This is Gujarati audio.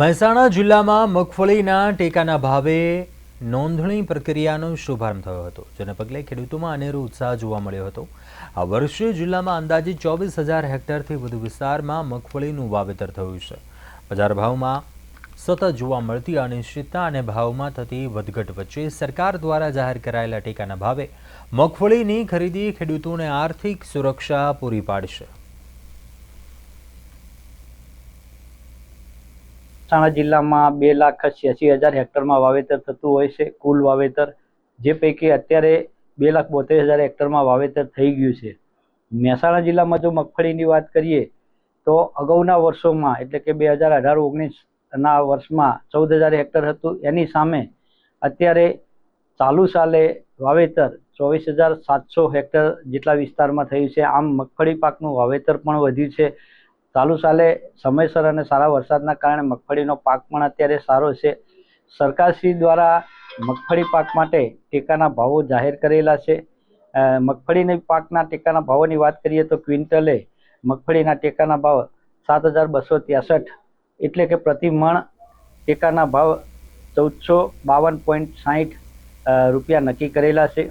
મહેસાણા જિલ્લામાં મગફળીના ટેકાના ભાવે નોંધણી પ્રક્રિયાનો શુભારંભ થયો હતો, જેને પગલે ખેડૂતોમાં અનેરો ઉત્સાહ જોવા મળ્યો હતો. આ વર્ષે જિલ્લામાં અંદાજે ચોવીસ હજાર હેક્ટરથી વધુ વિસ્તારમાં મગફળીનું વાવેતર થયું છે. બજાર ભાવમાં સતત જોવા મળતી અનિશ્ચિતતા અને ભાવમાં થતી વધઘટ વચ્ચે સરકાર દ્વારા જાહેર કરાયેલા ટેકાના ભાવે મગફળીની ખરીદી ખેડૂતોને આર્થિક સુરક્ષા પૂરી પાડશે. મહેસાણા જિલ્લામાં બે લાખ છ્યાસી હજાર હેક્ટરમાં વાવેતર થતું હોય છે. કુલ વાવેતર જે પૈકી અત્યારે બે લાખ બોતેર હજાર હેક્ટરમાં વાવેતર થઈ ગયું છે. મહેસાણા જિલ્લામાં જો મગફળીની વાત કરીએ તો અગાઉના વર્ષોમાં, એટલે કે બે હજાર અઢાર ઓગણીસના વર્ષમાં ચૌદ હજાર હેક્ટર હતું. એની સામે અત્યારે ચાલુ સાલે વાવેતર ચોવીસ હજાર સાતસો હેક્ટર જેટલા વિસ્તારમાં થયું છે. આમ મગફળી પાકનું વાવેતર પણ વધ્યું છે. ચાલુ સાલે સમયસર અને સારા વરસાદના કારણે મગફળીનો પાક પણ અત્યારે સારો છે. સરકારશ્રી દ્વારા મગફળી પાક માટે ટેકાના ભાવો જાહેર કરેલા છે. મગફળીની પાકના ટેકાના ભાવોની વાત કરીએ તો ક્વિન્ટલે મગફળીના ટેકાના ભાવ સાત હજાર બસો ત્રેસઠ એટલે કે પ્રતિ મણ ટેકાના ભાવ ચૌદસો બાવન પોઈન્ટ સાહીઠ રૂપિયા નક્કી કરેલા છે.